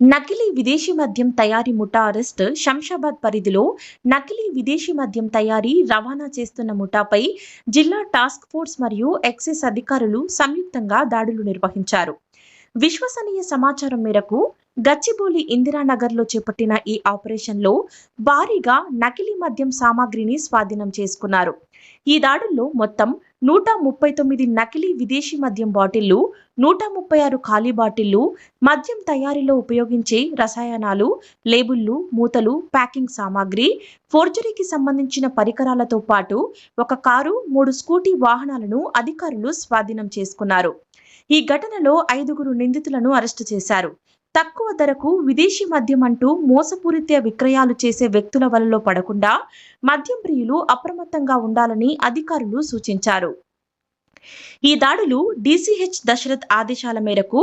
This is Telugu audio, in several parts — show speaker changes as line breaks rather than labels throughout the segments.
నకిలీ విదేశీ మద్యం తయారీ ముఠా అరెస్ట్ శంషాబాద్ పరిధిలో నకిలీ విదేశీ మద్యం తయారీ రవాణా చేస్తున్న ముఠాపై జిల్లా టాస్క్ ఫోర్స్ మరియు ఎక్సైజ్ అధికారులు సంయుక్తంగా దాడులు నిర్వహించారు. విశ్వసనీయ సమాచారం మేరకు గచ్చిబౌలి ఇందిరానగర్లో చేపట్టిన ఈ ఆపరేషన్లో భారీగా నకిలీ మద్యం సామాగ్రిని స్వాధీనం చేసుకున్నారు. ఈ దాడుల్లో మొత్తం నూట ముప్పై తొమ్మిది నకిలీ విదేశీ మద్యం బాటిళ్ళు నూట ముప్పై ఆరు ఖాళీ బాటిళ్ళు మద్యం తయారీలో ఉపయోగించే రసాయనాలు లేబుళ్ళు మూతలు ప్యాకింగ్ సామాగ్రి ఫోర్జరీకి సంబంధించిన పరికరాలతో పాటు ఒక కారు మూడు స్కూటీ వాహనాలను అధికారులు స్వాధీనం చేసుకున్నారు. ఈ ఘటనలో ఐదుగురు నిందితులను అరెస్టు చేశారు. తక్కువ ధరకు విదేశీ మద్యం అంటూ మోసపూరిత విక్రయాలు చేసే వ్యక్తుల వలలో పడకుండా మద్యం ప్రియులు అప్రమత్తంగా ఉండాలని అధికారులు సూచించారు. ఈ దాడులు డీసీహెచ్ దశరథ్ ఆదేశాల మేరకు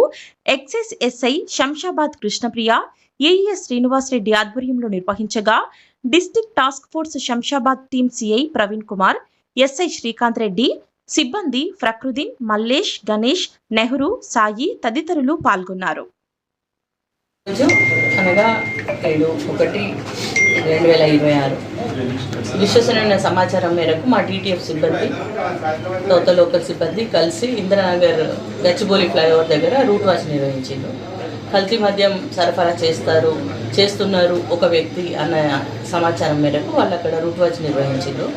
excise S I Shamshabad Krishnapriya A E S Srinivasa Reddy ఆధ్వర్యంలో నిర్వహించగా district task force Shamshabad team C I Praveen Kumar S I Srikanth Reddy సిబ్బంది ఫక్రుద్దీన్ మల్లేష్ గణేష్ నెహ్రూ సాయి తదితరులు పాల్గొన్నారు.
రోజు అనగా ఏడు ఒకటి రెండు వేల ఇరవై ఆరు. విశ్వసనీయమైన సమాచారం మేరకు మా టీటీఎఫ్ సిబ్బంది తోత లోకల్ సిబ్బంది కలిసి ఇందిరానగర్ గచ్చిబౌలి ఫ్లైఓవర్ దగ్గర రూట్ వాచ్ నిర్వహించారు కల్తీ మద్యం సరఫరా చేస్తారు చేస్తున్నారు ఒక వ్యక్తి అన్న సమాచారం మేరకు వాళ్ళు అక్కడ రూట్ వాచ్ నిర్వహించారు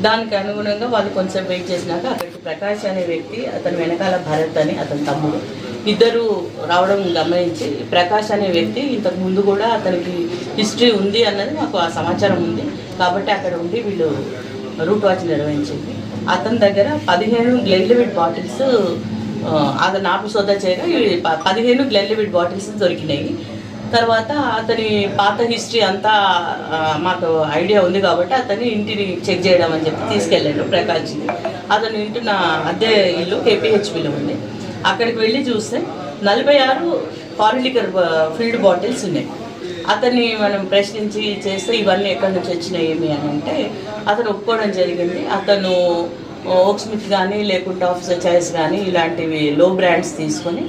దానికి అనుగుణంగా వాళ్ళు కొంచెం వెయిట్ చేసినాక అక్కడికి ప్రకాష్ అనే వ్యక్తి అతని వెనకాల భరత్ అని అతని తమ్ముడు. ఇద్దరు రావడం గమనించి ప్రకాష్ అనే వ్యక్తి ఇంతకు ముందు కూడా అతనికి హిస్టరీ ఉంది అన్నది మాకు ఆ సమాచారం ఉంది. కాబట్టి అక్కడ ఉండి వీళ్ళు రూట్ వాచ్ నిర్వహించింది. అతని దగ్గర పదిహేను గ్లెన్లివిడ్ బాటిల్స్ అతను ఆపు సోదా చేయగా పదిహేను గ్లెన్లివిడ్ బాటిల్స్ దొరికినాయి. తర్వాత అతని పాత హిస్టరీ అంతా మాకు ఐడియా ఉంది కాబట్టి అతని ఇంటిని చెక్ చేయడం అని చెప్పి తీసుకెళ్ళాడు ప్రకాష్ అతను ఇంటి నా అద్దె ఇల్లు కేపీహెచ్పిలో ఉంది. అక్కడికి వెళ్ళి చూస్తే నలభై ఆరు ఫారెన్ లిక్కర్ ఫిల్డ్ బాటిల్స్ ఉన్నాయి. అతన్ని మనం ప్రశ్నించి చేస్తే ఇవన్నీ ఎక్కడి నుంచి వచ్చినాయి ఏమి అని అంటే అతను ఒప్పుకోవడం జరిగింది. అతను ఓక్ స్మిత్ కానీ లేకుంటే ఆఫీసర్ చాయిస్ కానీ ఇలాంటివి లో బ్రాండ్స్ తీసుకొని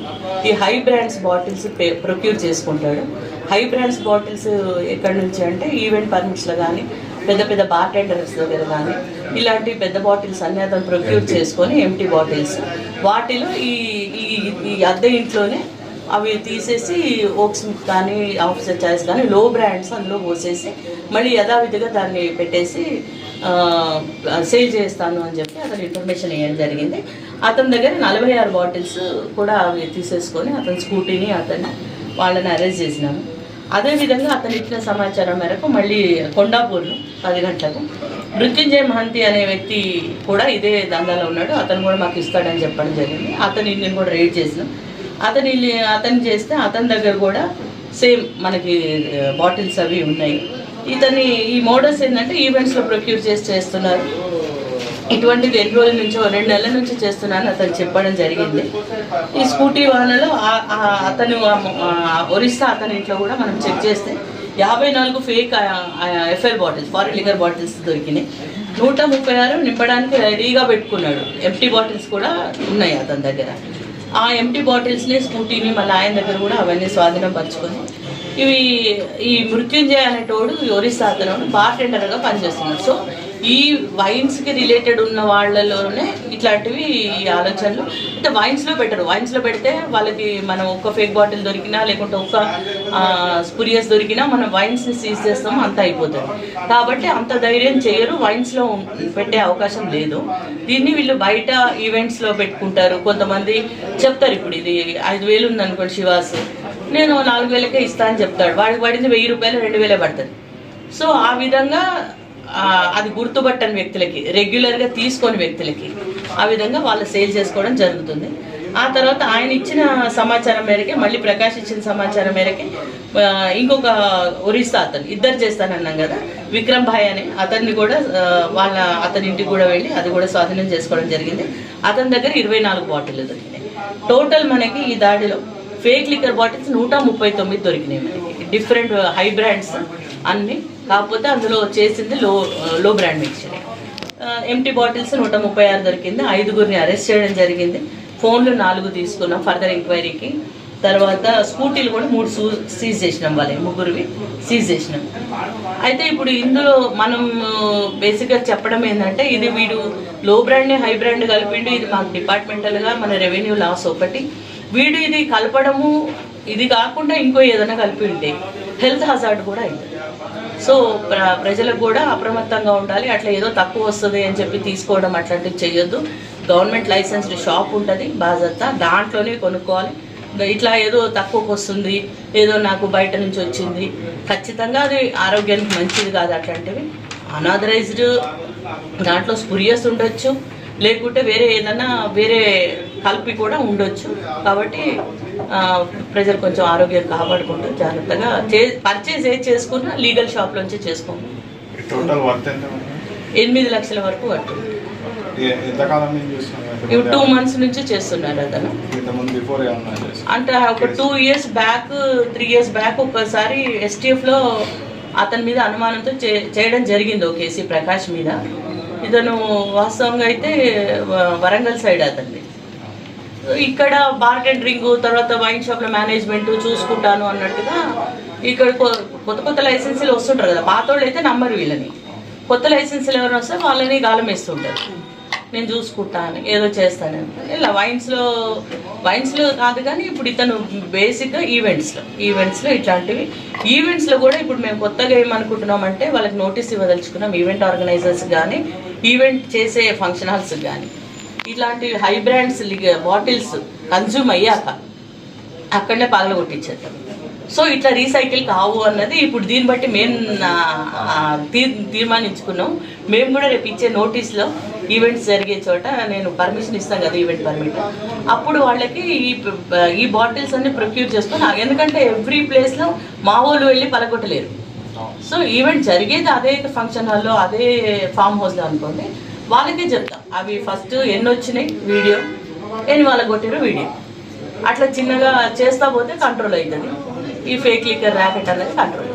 ఈ హై బ్రాండ్స్ బాటిల్స్ ప్రొక్యూర్ చేసుకుంటాడు. హై బ్రాండ్స్ బాటిల్స్ ఎక్కడి నుంచి అంటే ఈవెంట్ పర్మిట్స్లో కానీ పెద్ద పెద్ద బార్ టెండర్స్ దగ్గర కానీ ఇలాంటి పెద్ద బాటిల్స్ అన్ని అతను ప్రొక్యూర్ చేసుకొని ఎంటీ బాటిల్స్ వాటిలో ఈ ఈ అద్దె ఇంట్లోనే అవి తీసేసి ఓక్ స్మిత్ కానీ ఆఫీసర్ చాయిస్ కానీ లో బ్రాండ్స్ అందులో పోసేసి మళ్ళీ యథావిధిగా దాన్ని పెట్టేసి సేల్ చేస్తాను అని చెప్పి అతను ఇన్ఫర్మేషన్ ఇవ్వడం జరిగింది. అతని దగ్గర నలభై ఆరు బాటిల్స్ కూడా అవి తీసేసుకొని అతని స్కూటీని అతన్ని వాళ్ళని అరెస్ట్ చేసినాము అదేవిధంగా అతను ఇచ్చిన సమాచారం మేరకు మళ్ళీ కొండాపూర్లో పది గంటలకు మృత్యుంజయ మహంతి అనే వ్యక్తి కూడా ఇదే దందాలో ఉన్నాడు. అతను కూడా మాకు ఇస్తాడని చెప్పడం జరిగింది. అతని నేను కూడా రేట్ చేసినాం. అతని అతను చేస్తే అతని దగ్గర కూడా సేమ్ మనకి బాటిల్స్ అవి ఉన్నాయి. ఇతని ఈ మోడల్స్ ఏంటంటే ఈవెంట్స్లో ప్రొక్యూర్ చేసి చేస్తున్నారు. ఇటువంటిది ఎన్ని రోజుల నుంచో రెండు నెలల నుంచి చేస్తున్నాను అతను చెప్పడం జరిగింది. ఈ స్కూటీ వాహనలో అతను ఒరిస్సా అతని ఇంట్లో కూడా మనం చెక్ చేస్తే యాభై నాలుగు fake F L bottles foreign liquor bottles దొరికినాయి. నూట ముప్పై ఆరు నింపడానికి రెడీగా పెట్టుకున్నాడు. ఎంటీ బాటిల్స్ కూడా ఉన్నాయి అతని దగ్గర. ఆ ఎంటీ బాటిల్స్ని స్కూటీని మళ్ళీ ఆయన దగ్గర కూడా అవన్నీ స్వాధీనం పరుచుకొని ఇవి ఈ మృత్యుంజయ అనేటోడు ఒరిస్సా అతను బార్ టెండర్గా పనిచేస్తున్నాడు. సో ఈ వైన్స్కి రిలేటెడ్ ఉన్న వాళ్ళలోనే ఇట్లాంటివి ఆలోచనలు. అంటే వైన్స్లో పెట్టరు. వైన్స్లో పెడితే వాళ్ళకి మనం ఒక్క ఫేక్ బాటిల్ దొరికినా లేకుంటే ఒక్క స్పురియస్ దొరికినా మనం వైన్స్ని సీజ్ చేస్తాం అంత అయిపోతుంది. కాబట్టి అంత ధైర్యం చేయరు. వైన్స్లో పెట్టే అవకాశం లేదు. దీన్ని వీళ్ళు బయట ఈవెంట్స్లో పెట్టుకుంటారు. కొంతమంది చెప్తారు ఇప్పుడు ఇది ఐదు వేలు ఉందనుకోండి శివాస్. నేను నాలుగు వేలకే ఇస్తా అని చెప్తాడు. వాడికి పడింది వెయ్యి రూపాయలు రెండు వేలే పడుతుంది. సో ఆ విధంగా అది గుర్తుపట్టని వ్యక్తులకి రెగ్యులర్గా తీసుకొని వ్యక్తులకి ఆ విధంగా వాళ్ళు సేల్ చేసుకోవడం జరుగుతుంది. ఆ తర్వాత ఆయన ఇచ్చిన సమాచారం మేరకే మళ్ళీ ప్రకాష్ ఇచ్చిన సమాచారం మేరకే ఇంకొక ఒరిస్సా అతను ఇద్దరు చేస్తానన్నాం కదా విక్రమ్ భాయ్ అని అతన్ని కూడా వాళ్ళ అతని ఇంటికి కూడా వెళ్ళి అది కూడా స్వాధీనం చేసుకోవడం జరిగింది. అతని దగ్గర ఇరవై నాలుగు బాటిల్ దొరికినాయి. టోటల్ మనకి ఈ దాడిలో ఫేక్ లిక్కర్ బాటిల్స్ నూట ముప్పై తొమ్మిది దొరికినాయి మనకి. డిఫరెంట్ హై బ్రాండ్స్ అన్నీ కాకపోతే అందులో చేసింది లో లో బ్రాండ్ మిక్చర్. ఎంటీ బాటిల్స్ నూట ముప్పై ఆరు దొరికింది. ఐదుగురిని అరెస్ట్ చేయడం జరిగింది. ఫోన్లు నాలుగు తీసుకున్నాం ఫర్దర్ ఎంక్వైరీకి తర్వాత స్కూటీలు కూడా మూడు సూ సీజ్ చేసినాం వాళ్ళే ముగ్గురివి సీజ్ చేసినాం. అయితే ఇప్పుడు ఇందులో మనం బేసిక్గా చెప్పడం ఏంటంటే ఇది వీడు లో బ్రాండ్ని హై బ్రాండ్ కలిపిండు. ఇది మాకు డిపార్ట్మెంటల్గా మన రెవెన్యూ లాస్ ఒకటి. వీడు ఇది కలపడము ఇది కాకుండా ఇంకో ఏదైనా కలిపి ఉంటే హెల్త్ హజార్డ్ కూడా అయింది. సో ప్ర ప్రజలకు కూడా అప్రమత్తంగా ఉండాలి. అట్లా ఏదో తక్కువ వస్తుంది అని చెప్పి తీసుకోవడం అట్లాంటివి చేయొద్దు గవర్నమెంట్ లైసెన్స్డ్ షాప్ ఉంటుంది బాజత్తా దాంట్లోనే కొనుక్కోవాలి. ఇంకా ఇట్లా ఏదో తక్కువకు వస్తుంది ఏదో నాకు బయట నుంచి వచ్చింది. ఖచ్చితంగా అది ఆరోగ్యానికి మంచిది కాదు అట్లాంటివి. అనాథరైజ్డ్ దాంట్లో స్పురియస్ ఉండొచ్చు. లేకుంటే వేరే ఏదైనా వేరే కలిపి కూడా ఉండొచ్చు. కాబట్టి ప్రజలు కొంచెం ఆరోగ్యం కాపాడుకుంటూ జాగ్రత్తగా పర్చేజ్ ఏది చేసుకున్నా లీగల్ చేసుకోండి
వర్త్ ఎంత ఉంది?
ఎనిమిది లక్షల వరకు పట్టింది ఇవి టూ మంత్స్ నుంచి చేస్తున్నారు అతను. అంటే ఒక two years back three years back ఒకసారి ఎస్టీఎఫ్లో అతని మీద అనుమానంతో చేయడం జరిగింది ఒక కేసీ ప్రకాష్ మీద. ఇతను వాస్తవంగా అయితే వరంగల్ సైడ్ అతన్ని ఇక్కడ బార్ టెండరింగ్ తర్వాత వైన్ షాప్ల మేనేజ్మెంట్ చూసుకుంటాను అన్నట్టుగా ఇక్కడ కొత్త కొత్త లైసెన్సులు వస్తుంటారు కదా పాత అయితే నమ్మరు వీళ్ళని. కొత్త లైసెన్సులు ఎవరు వస్తే వాళ్ళని గాలం వేస్తుంటారు. నేను చూసుకుంటాను ఏదో చేస్తాను ఇలా వైన్స్లో వైన్స్లో కాదు కానీ ఇప్పుడు ఇతను బేసిక్గా ఈవెంట్స్లో ఈవెంట్స్లో ఇట్లాంటివి. ఈవెంట్స్లో కూడా ఇప్పుడు మేము కొత్తగా ఏమనుకుంటున్నామంటే వాళ్ళకి నోటీస్ ఇవ్వదలుచుకున్నాం ఈవెంట్ ఆర్గనైజర్స్ కానీ ఈవెంట్ చేసే ఫంక్షన్ హాల్స్కి కానీ ఇట్లాంటి హై బ్రాండ్స్ బాటిల్స్ కన్జ్యూమ్ అయ్యాక అక్కడనే పగల కొట్టించేద్దాం. సో ఇట్లా రీసైకిల్ కావు అన్నది ఇప్పుడు దీన్ని బట్టి మేము తీర్మానించుకున్నాం. మేము కూడా రేపు ఇచ్చే నోటీస్లో ఈవెంట్స్ జరిగే చోట నేను పర్మిషన్ ఇస్తాను కదా ఈవెంట్ పర్మిట్ అప్పుడు వాళ్ళకి ఈ ఈ బాటిల్స్ అన్ని ప్రొక్యూర్ చేసుకొని ఎందుకంటే ఎవ్రీ ప్లేస్లో మా వాళ్ళు వెళ్ళి పలగొట్టలేరు సో ఈవెంట్ జరిగేది అదే ఫంక్షన్ హాల్లో అదే ఫామ్ హౌస్లో అనుకోండి. వాళ్ళకే చెప్తాం. అవి ఫస్ట్ ఎన్ని వచ్చినాయి? వీడియో. ఎన్ని వాళ్ళకి కొట్టారు వీడియో. అట్లా చిన్నగా చేస్తా పోతే కంట్రోల్ అవుతుంది ఈ ఫేక్ లిక్కర్ ర్యాకెట్ అనేది కంట్రోల్